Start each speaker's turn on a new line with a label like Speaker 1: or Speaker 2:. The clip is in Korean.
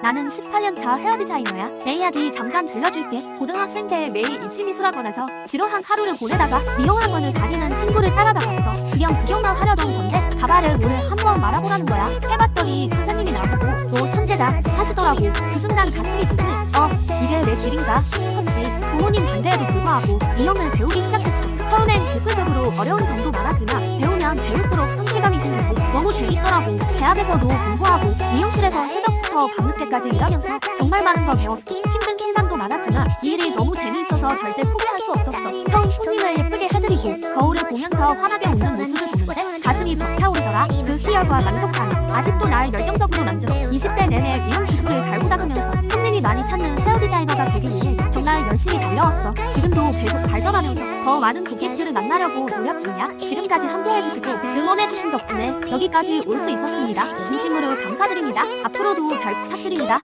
Speaker 1: 나는 18년 차 헤어 디자이너야. 내 이야기 잠깐 들려줄게. 고등학생 때 매일 입시 미술학원에서 지루한 하루를 보내다가 미용학원을 다니는 친구를 따라다녔어. 그냥 구경만 하려던 건데 가발을 오늘 한번 말아보라는 거야. 해봤더니 선생님이 나보고 너 천재다 하시더라고. 그 순간 가슴이 찡했어. 이게 내 길인가 싶었지. 부모님 반대에도 불구하고 미용을 배우기 시작했어. 처음엔 기술적으로 어려운 점도 많았지만 배우면 배울수록 성취감이 생기고 너무 재밌더라고. 대학에서도 공부하고 미용실에서 새벽 부터 밤늦게까지 일하면서 정말 많은 걸 배웠어. 힘든 순간도 많았지만 이 일이 너무 재미있어서 절대 포기할 수 없었어. 처음 손님을 예쁘게 해드리고 거울을 보면서 환하게 웃는 모습을 보는데 가슴이 벅차오르더라. 그 희열과 만족감 아직도 날 열정적으로 만들어. 20대 내내 미용 기술을 달고 다니면서 손님이 많이 찾는 헤어 디자이너가 되기 위해 정말 열심히 달려왔어. 지금도 계속 발전하면서 더 많은 고객들을 만나려고 노력 중이야. 지금까지 함께해주시고 응원해주신 덕분에 여기까지 올 수 있었습니다. 진심으로 감사드립니다. 앞으로도 잘 부탁드립니다.